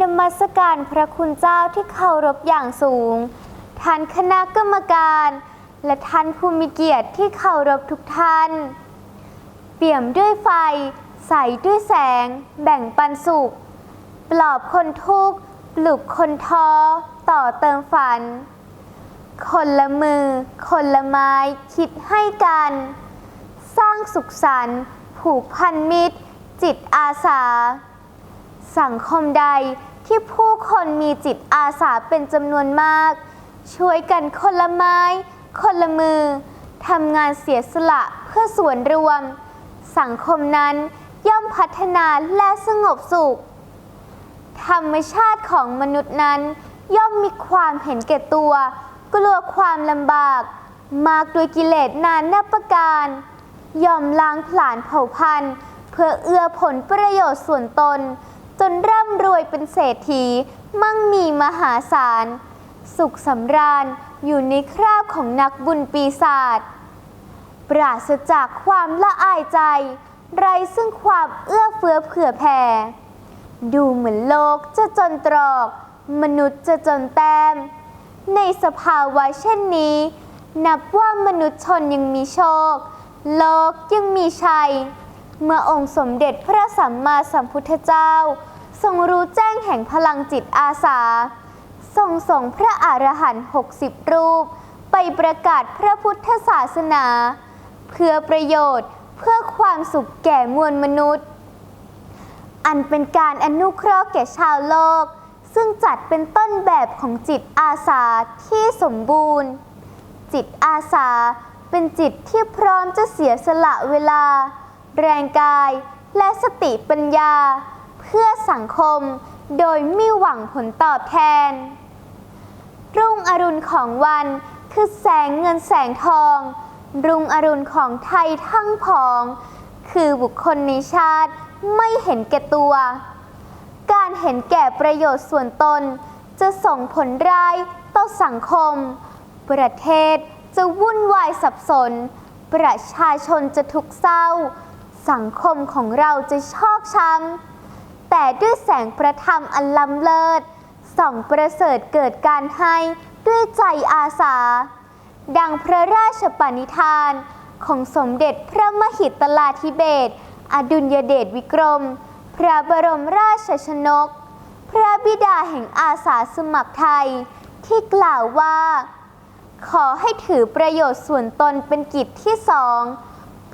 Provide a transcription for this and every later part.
นมัสการพระคุณเจ้าที่เคารพอย่างสูง ท่านคณะกรรมการ และท่านผู้มีเกียรติที่เคารพทุกท่าน เปี่ยมด้วยไฟ ใสด้วยแสง แบ่งปันสุข ปลอบคนทุกข์ปลุกคนท้อต่อเติมฝัน คนละมือ คนละไม้คิดให้กัน สร้างสุขสันต์ผูกพันมิตร จิตอาสา สังคมใดที่ผู้คนมีจิตอาสาเป็นจำนวนมาก ช่วยกันคนละไม้ คนละมือทำงานเสียสละเพื่อส่วนรวม สังคมนั้นย่อมพัฒนาและสงบสุข ธรรมชาติของมนุษย์นั้น ย่อมมีความเห็นแก่ตัว กลัวความลำบาก มากด้วยกิเลสนานนับประการ ยอมล้างผลาญเผ่าพันธุ์ เพื่อเอื้อผลประโยชน์ส่วนตน จนร่ำรวยเป็นเศรษฐี มั่งมีมหาศาล สุขสำราญอยู่ในคราบของนักบุญปีศาจปราศจากความละอายใจ ไรซึ่งความเอื้อเฟื้อเผื่อแผ่ ดูเหมือนโลกจะจนตรอก มนุษย์จะจนแต้ม ในสภาวะเช่นนี้ นับว่ามนุษย์ชนยังมีโชค โลกยังมีชัย เมื่อองค์สมเด็จพระสัมมาสัมพุทธเจ้า ทรงรู้แจ้งแห่งพลังจิตอาสา ทรงส่งพระอรหันต์60 รูป ไปประกาศพระพุทธศาสนา เพื่อประโยชน์เพื่อความสุขแก่มวลมนุษย์ อันเป็นการอนุเคราะห์แก่ชาวโลก ซึ่งจัดเป็นต้นแบบของจิตอาสาที่สมบูรณ์ จิตอาสาเป็นจิตที่พร้อมจะเสียสละเวลา แรงกาย และสติปัญญา เพื่อสังคมโดยไม่หวังผลตอบแทน รุ่งอรุณของวันคือแสงเงินแสงทอง รุ่งอรุณของไทยทั้งผอง คือบุคคลในชาติไม่เห็นแก่ตัว การเห็นแก่ประโยชน์ส่วนตน จะส่งผลร้ายต่อสังคม ประเทศจะวุ่นวายสับสน ประชาชนจะทุกข์เศร้า สังคมของเราจะชอกช้ำแต่ด้วยแสงประธรรมอันล้ำเลิศส่องประเสริฐเกิดการให้ด้วยใจอาสา ดังพระราชปณิธานของสมเด็จพระมหิตลาธิเบศรอดุลยเดชวิกรม พระบรมราชชนก พระบิดาแห่งอาสาสมัครไทย ที่กล่าวว่า ขอให้ถือประโยชน์ส่วนตนเป็นกิจที่สอง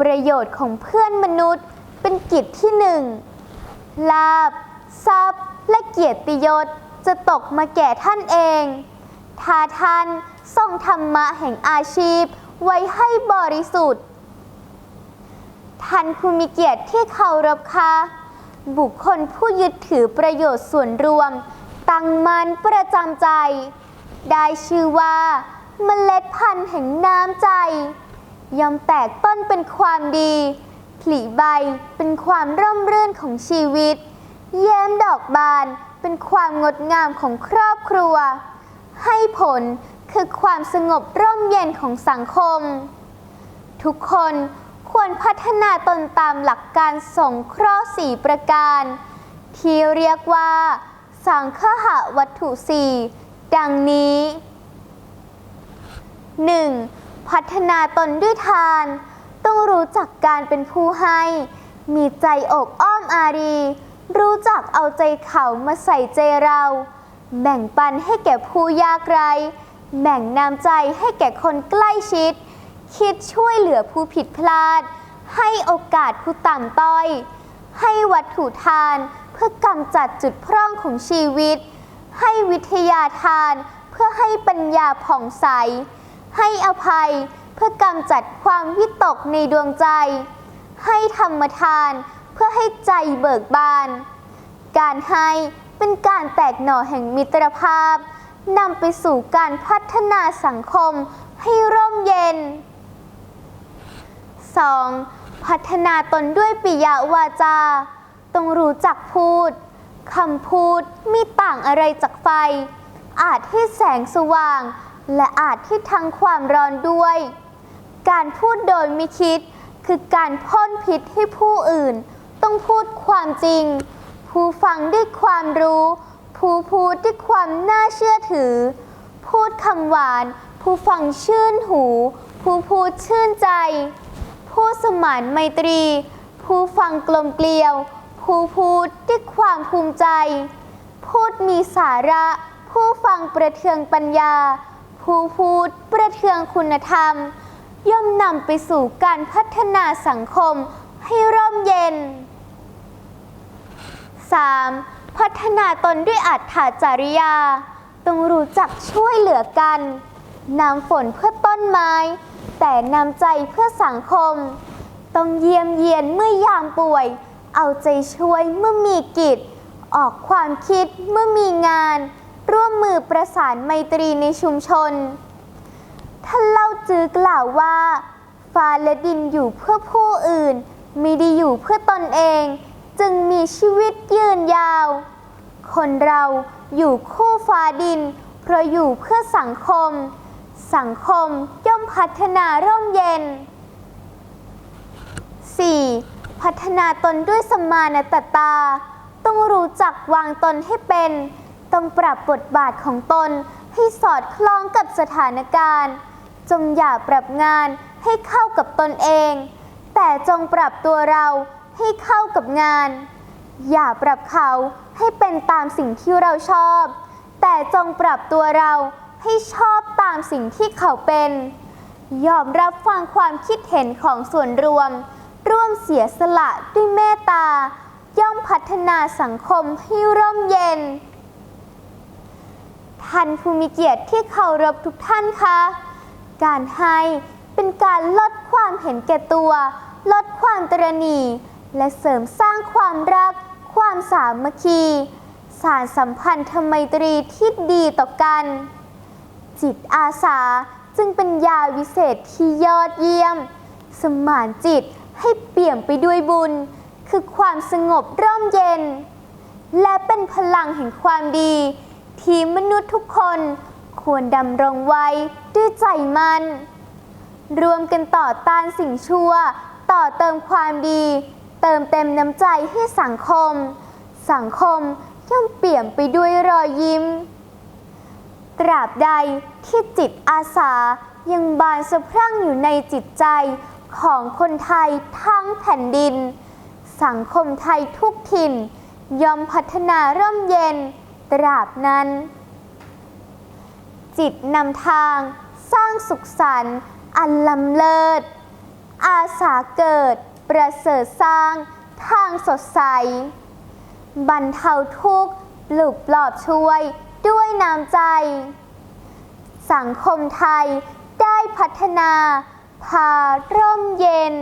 ประโยชน์ของเพื่อนมนุษย์เป็นกิจที่หนึ่งลาบทรัพย์และเกียรติยศจะตกมาแก่ท่านเอง ถ้าท่านทรงธรรมะแห่งอาชีพไว้ให้บริสุทธิ์ ท่านผู้มีเกียรติที่เคารพค่ะบุคคลผู้ยึดถือประโยชน์ส่วนรวม ตั้งมันประจำใจ ได้ชื่อว่าเมล็ดพันธุ์แห่งน้ำใจ ย่อมแตกต้นเป็นความดีผลิใบเป็นความร่มรื่นของชีวิตแย้มดอกบานเป็นความงดงามของครอบครัว ให้ผลคือความสงบร่มเย็นของสังคม ทุกคนควรพัฒนาตนตามหลักการสงเคราะห์สี่ประการ ที่เรียกว่า สังคหะวัตถุสี่ดังนี้ 1. พัฒนาตนด้วยทาน ต้องรู้จักการเป็นผู้ให้ มีใจอบอ้อมอารี รู้จักเอาใจเขามาใส่ใจเรา แบ่งปันให้แก่ผู้ยากไร้แบ่งน้ำใจให้แก่คนใกล้ชิด คิดช่วยเหลือผู้ผิดพลาด ให้โอกาสผู้ต่ำต้อย ให้วัตถุทานเพื่อกำจัดจุดพร่องของชีวิต ให้วิทยาทานเพื่อให้ปัญญาผ่องใส ให้อภัยเพื่อกำจัดความวิตกในดวงใจ ให้ธรรมทานเพื่อให้ใจเบิกบาน การให้เป็นการแตกหน่อแห่งมิตรภาพนำไปสู่การพัฒนาสังคมให้ร่มเย็น 2. พัฒนาตนด้วยปิยวาจา ต้องรู้จักพูดคำพูดมีต่างอะไรจากไฟ อาจให้แสงสว่าง และอาจที่ทั้งความร้อนด้วย การพูดโดยไม่คิด คือการพ่นพิษให้ผู้อื่น ต้องพูดความจริง ผู้ฟังด้วยความรู้ ผู้พูดด้วยความน่าเชื่อถือ พูดคำหวาน ผู้ฟังชื่นหู ผู้พูดชื่นใจ ผู้สมานไมตรี ผู้ฟังกลมเกลียว ผู้พูดด้วยความภูมิใจ พูดมีสาระ ผู้ฟังประเทืองปัญญา ผู้พูดประเทืองคุณธรรม ย่อมนำไปสู่การพัฒนาสังคมให้ร่มเย็น 3. พัฒนาตนด้วยอัตถาจริยา ต้องรู้จักช่วยเหลือกันนำฝนเพื่อต้นไม้ แต่นำใจเพื่อสังคม ต้องเยี่ยมเยียนเมื่อยามป่วย เอาใจช่วยเมื่อมีกิจ ออกความคิดเมื่อมีงาน ร่วมมือประสานไมตรีในชุมชน ท่านเล่าจือกล่าวว่า ฟ้าและดินอยู่เพื่อผู้อื่นม่ได้อยู่เพื่อตนเอง จึงมีชีวิตยืนยาว คนเราอยู่คู่ฟ้าดิน เพราะอยู่เพื่อสังคม สังคมย่อมพัฒนาร่มเย็น 4. พัฒนาตนด้วยสมานตตา ต้องรู้จักวางตนให้เป็น ต้องปรับบทบาทของตนให้สอดคล้องกับสถานการณ์ จงอย่าปรับงานให้เข้ากับตนเอง แต่จงปรับตัวเราให้เข้ากับงาน อย่าปรับเขาให้เป็นตามสิ่งที่เราชอบ แต่จงปรับตัวเราให้ชอบตามสิ่งที่เขาเป็น ยอมรับฟังความคิดเห็นของส่วนรวม ร่วมเสียสละด้วยเมตตา ย่อมพัฒนาสังคมให้ร่มเย็น ท่านผู้มีเกียรติที่เคารพทุกท่านคะ การให้เป็นการลดความเห็นแก่ตัว ลดความตรณี และเสริมสร้างความรัก ความสามัคคี สารสัมพันธไมตรีที่ดีต่อกัน จิตอาสาจึงเป็นยาวิเศษที่ยอดเยี่ยม สมานจิตให้เปี่ยมไปด้วยบุญ คือความสงบร่มเย็น และเป็นพลังแห่งความดี ที่มนุษย์ทุกคนควรดำรงไว้ด้วยใจมัน รวมกันต่อต้านสิ่งชั่ว ต่อเติมความดี เติมเต็มน้ำใจให้สังคม สังคมย่อมเปี่ยมไปด้วยรอยยิ้ม ตราบใดที่จิตอาสายังบานสะพรั่งอยู่ในจิตใจของคนไทยทั้งแผ่นดิน สังคมไทยทุกถิ่น ยอมพัฒนาร่มเย็น ตราบนั้น จิตนำทางสร้างสุขสันต์อันลำเลิศ อาสาเกิดประเสริฐสร้างทางสดใส บรรเทาทุกข์ปลุกปลอบช่วยด้วยน้ำใจ สังคมไทยได้พัฒนาพาร่มเย็น